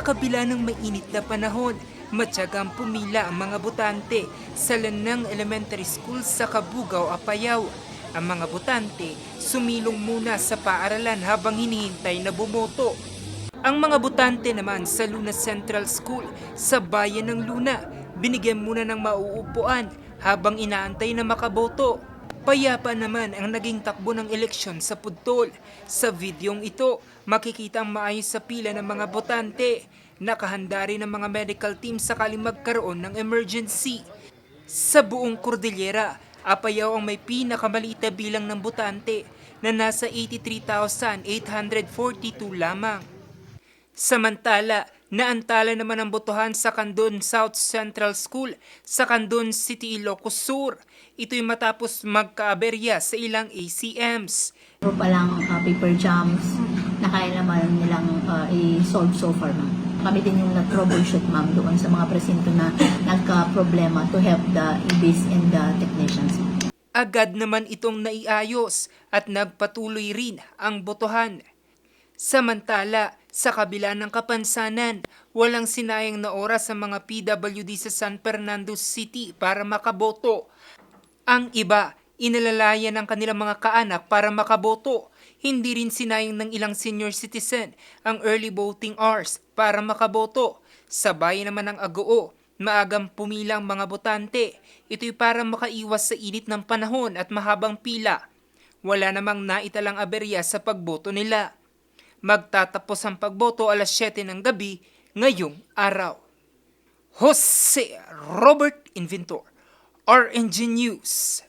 kabila ng mainit na panahon, matyagang pumila ang mga botante sa Lanang Elementary School sa Kabugaw, Apayao. Ang mga botante sumilong muna sa paaralan habang hinihintay na bumoto. Ang mga botante naman sa Luna Central School sa bayan ng Luna, binigyan muna ng mauupuan habang inaantay na makaboto. Payapa naman ang naging takbo ng eleksyon sa Pudtol. Sa videong ito, makikita ang maayos sa pila ng mga botante. Nakahanda rin ang mga medical team sakaling magkaroon ng emergency. Sa buong Cordillera, Apayao ang may pinakamaliit na bilang ng botante na nasa 83,842 lamang. Samantala, naantala naman ang botohan sa Candon South Central School sa Candon City, Ilocos Sur. Ito'y matapos magkaaberya sa ilang ACMs. Puro pa lang uh, paper jams na kaya naman nilang uh, i-solve so far, ma'am. Kami din yung nag-troubleshoot, ma'am, doon sa mga presinto na nagka-problema to help the EBs and the technicians. Agad naman itong naiayos at nagpatuloy rin ang botohan. Samantala, sa kabila ng kapansanan, walang sinayang na oras sa mga PWD sa San Fernando City para makaboto. Ang iba, inalalayan ng kanilang mga kaanak para makaboto. Hindi rin sinayang ng ilang senior citizen ang early voting hours para makaboto. Sa bayan naman ng Agoo, maagang pumila ang mga botante. Ito'y para makaiwas sa init ng panahon at mahabang pila. Wala namang naitalang aberya sa pagboto nila. Magtatapos ang pagboto alas 7 ng gabi ngayong araw. Jose Robert Inventor, RNG News.